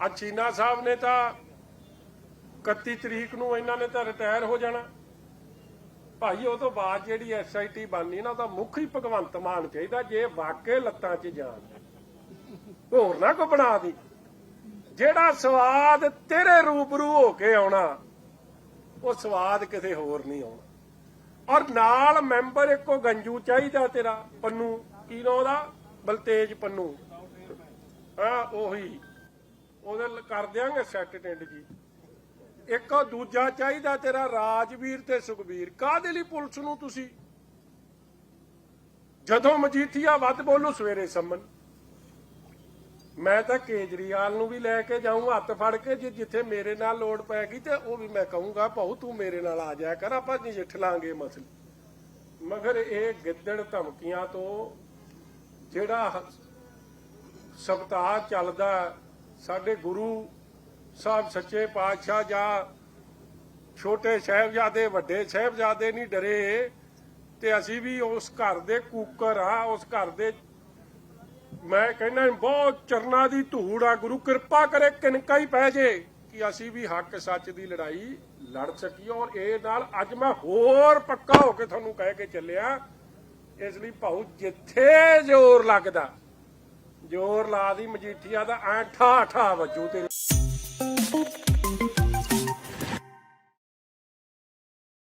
ਆ ਚੀਨਾ ਸਾਹਿਬ ਨੇ ਤਾਂ 31 ਤਰੀਕ ਨੂੰ ਇਹਨਾਂ ਨੇ ਤਾਂ ਰਿਟਾਇਰ ਹੋ ਜਾਣਾ। ਭਾਈ, ਉਹ ਤੋਂ ਬਾਅਦ ਜਿਹੜੀ ਐਸਆਈਟੀ ਬਣਨੀ ਨਾ ਉਹਦਾ ਮੁੱਖ ਹੀ ਭਗਵੰਤ ਮਾਨ ਚਾਹੀਦਾ, ਜੇ ਵਾਕਈ ਲੱਤਾਂ 'ਚ ਜਾਣ ਹੋਰ ਨਾ ਕੋ ਬਣਾ ਦੀ। ਜਿਹੜਾ ਸਵਾਦ ਤੇਰੇ ਰੂਬਰੂ ਹੋ ਕੇ ਆਉਣਾ, ਉਹ ਸਵਾਦ ਕਿਸੇ ਹੋਰ ਨਹੀਂ ਆਉਣਾ। ਔਰ ਨਾਲ ਮੈਂਬਰ ਇੱਕੋ ਗੰਜੂ ਚਾਹੀਦਾ ਤੇਰਾ, ਪੰਨੂ। ਕੀ ਨਾਂ ਉਹਦਾ? ਬਲਤੇਜ ਪੰਨੂ। ਹਾਂ, ਉਹੀ। ਉਹਦੇ ਲ- ਕਰ ਦਿਆਂਗੇ ਸੈੱਟ ਜੀ। ਇੱਕ ਉਹ ਦੂਜਾ ਚਾਹੀਦਾ ਤੇਰਾ ਰਾਜਵੀਰ ਤੇ ਸੁਖਬੀਰ। ਕਾਹਦੇ ਲਈ ਪੁਲਿਸ ਨੂੰ ਤੁਸੀਂ? ਜਦੋਂ ਮਜੀਠੀਆ ਵੱਧ ਬੋਲੂ ਸਵੇਰੇ ਸੰਮਨ। ਮੈਂ ਤਾਂ ਕੇਜਰੀਵਾਲ ਨੂੰ ਵੀ ਲੈ ਕੇ ਜਾਊਂ, ਹੱਥ ਫੜ ਕੇ ਜੇ ਜਿੱਥੇ ਮੇਰੇ ਨਾਲ ਲੋੜ ਪੈ ਗਈ ਤੇ ਉਹ ਵੀ ਮੈਂ ਕਹੂੰਗਾ, ਭਾਉ, ਤੂੰ ਮੇਰੇ ਨਾਲ ਆ ਜਾਇਆ ਕਰ, ਆਪਾਂ ਨਜਿੱਠ ਲਾਂਗੇ ਮਸਲੇ। ਮਗਰ ਇਹ ਗਿੱਦੜ ਧਮਕੀਆਂ ਤੋਂ ਜਿਹੜਾ ਸਬਤਾਹ ਚੱਲਦਾ ਸਾਡੇ ਗੁਰੂ ਸਾਹਿਬ ਸੱਚੇ ਪਾਤਸ਼ਾਹ ਜਾਂ ਛੋਟੇ ਸਾਹਿਬਜ਼ਾਦੇ, ਵੱਡੇ ਸਾਹਿਬਜ਼ਾਦੇ ਨਹੀਂ ਡਰੇ ਤੇ ਅਸੀਂ ਵੀ ਉਸ ਘਰ ਦੇ ਕੂਕਰ ਆ, ਉਸ ਘਰ ਦੇ ਮੈਂ ਕਹਿੰਦਾ ਬਹੁਤ ਚਰਨਾ ਦੀ ਧੂੜ ਆ, ਗੁਰੂ ਕਿਰਪਾ ਕਰੇ ਕਿਨਕਾ ਹੀ ਪੈ ਜੇ ਕਿ ਅਸੀਂ ਵੀ ਹੱਕ ਸੱਚ ਦੀ ਲੜਾਈ ਲੜ ਸਕੀਏ। ਔਰ ਇਹ ਨਾਲ ਅੱਜ ਮੈਂ ਹੋਰ ਪੱਕਾ ਹੋ ਕੇ ਤੁਹਾਨੂੰ ਕਹਿ ਕੇ ਚੱਲਿਆ, ਇਸ ਲਈ ਭਾਉ ਜਿੱਥੇ ਜ਼ੋਰ ਲੱਗਦਾ। ਜ਼ੋਰ ਲਾ ਦੀ ਮਜੀਠੀਆ ਦਾ ਐਂ ਠਾ ਠਾ ਵੱਜੂ ਤੇਰੇ।